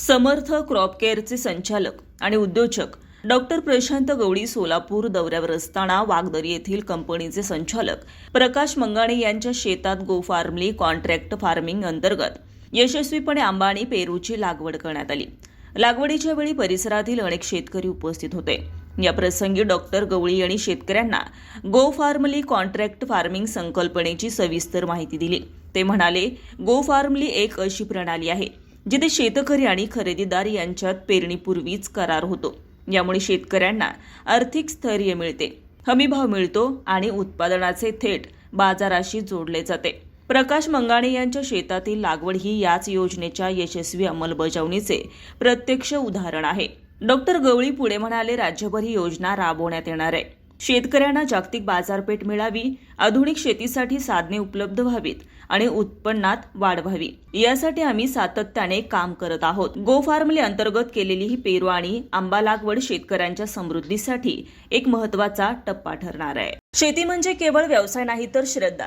समर्थ crop केअरचे संचालक आणि उद्योजक डॉक्टर प्रशांत गवळी सोलापूर दौऱ्यावर असताना वागदरी येथील कंपनीचे संचालक प्रकाश मंगाणे यांच्या शेतात गो फार्मली कॉन्ट्रॅक्ट फार्मिंग अंतर्गत यशस्वीपणे आंबा आणि पेरूची लागवड करण्यात आली. लागवडीच्या वेळी परिसरातील अनेक शेतकरी उपस्थित होते. या प्रसंगी डॉक्टर गवळी यांनी शेतकऱ्यांना गो फार्मली कॉन्ट्रॅक्ट फार्मिंग संकल्पनेची सविस्तर माहिती दिली. ते म्हणाले गो फार्मली एक अशी प्रणाली आहे जिथे शेतकरी आणि खरेदीदार यांच्यात पेरणीपूर्वीच करार होतो. यामुळे शेतकऱ्यांना आर्थिक स्थैर्य मिळते. हमीभाव मिळतो आणि उत्पादनाचे थेट बाजाराशी जोडले जाते. प्रकाश मंगाणे यांच्या शेतातील लागवड ही याच योजनेच्या यशस्वी अंमलबजावणीचे प्रत्यक्ष उदाहरण आहे. डॉक्टर गवळी पुढे म्हणाले राज्यभर ही योजना राबवण्यात येणार आहे. शेतकऱ्यांना जागतिक बाजारपेठ मिळावी आधुनिक शेतीसाठी साधने उपलब्ध व्हावीत आणि उत्पन्नात वाढ व्हावी. यासाठी आम्ही सातत्याने काम करत आहोत. गो फार्मली अंतर्गत केलेली ही पेरू आणि आंबा लागवड शेतकऱ्यांच्या समृद्धीसाठी एक महत्त्वाचा टप्पा ठरणार आहे. शेती म्हणजे केवळ व्यवसाय नाही तर श्रद्धा.